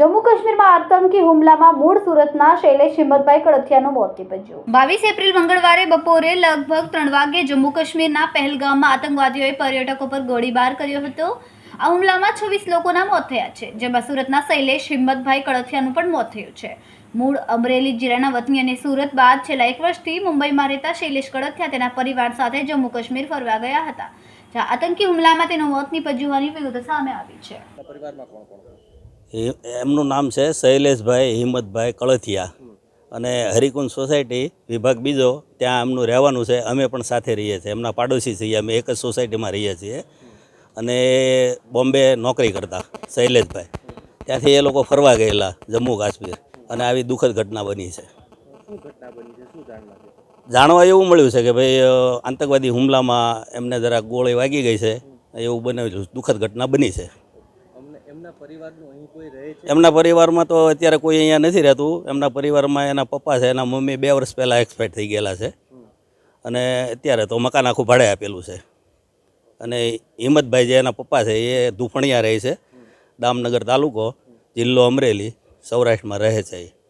જમ્મુ કાશ્મીરમાં આતંકી હુમલામાં મૂળ સુરતના શૈલેષ હિંમતભાઈ કડથિયાનું મોત નીપજ્યું. બાવીસ એપ્રિલ મંગળવારે બપોરે લગભગ ત્રણ વાગ્યે જમ્મુ કાશ્મીરના પહેલગામમાં આતંકવાદીઓએ પર્યટકો પર ગોળીબાર કર્યો હતો. આ હુમલામાં છવ્વીસ લોકોના મોત થયા છે જેમાં સુરતના શૈલેષ હિંમતભાઈ કડથિયાનું પણ મોત થયું છે. મૂળ અમરેલી જિલ્લાના વતની અને સુરત બાદ છેલ્લા એક વર્ષથી મુંબઈમાં રહેતા શૈલેષ કડથિયા તેના પરિવાર સાથે જમ્મુ કાશ્મીર ફરવા ગયા હતા. જ્યાં આતંકી હુમલામાં તેનું મોત નીપજ્યું હોવાની વિગતો સામે આવી છે. પરિવારમાં કોણ કોણ? એમનું નામ છે શૈલેષભાઈ હિંમતભાઈ કળથિયા. અને હરિકુંજ સોસાયટી વિભાગ બીજો ત્યાં એમનું રહેવાનું છે. અમે પણ સાથે રહીએ છીએ. એમના પાડોશી છીએ. અમે એક જ સોસાયટીમાં રહીએ છીએ. અને બોમ્બે નોકરી કરતા શૈલેષભાઈ. ત્યાંથી એ લોકો ફરવા ગયેલા જમ્મુ કાશ્મીર. અને આવી દુઃખદ ઘટના બની છે. જાણવા એવું મળ્યું છે કે ભાઈ આતંકવાદી હુમલામાં એમને જરા ગોળી વાગી ગઈ છે. એવું બને દુઃખદ ઘટના બની છે. એમના પરિવારમાં તો અત્યારે કોઈ અહીંયા નથી રહેતું. એમના પરિવારમાં એના પપ્પા છે એના મમ્મી બે વર્ષ પહેલાં એક્સપાયર થઈ ગયેલા છે. અને અત્યારે તો મકાન આખું ભાડે આપેલું છે. અને હિંમતભાઈ જે એના પપ્પા છે એ ધૂફણિયા રહે છે. દામનગર તાલુકો જિલ્લો અમરેલી સૌરાષ્ટ્રમાં રહે છે એ.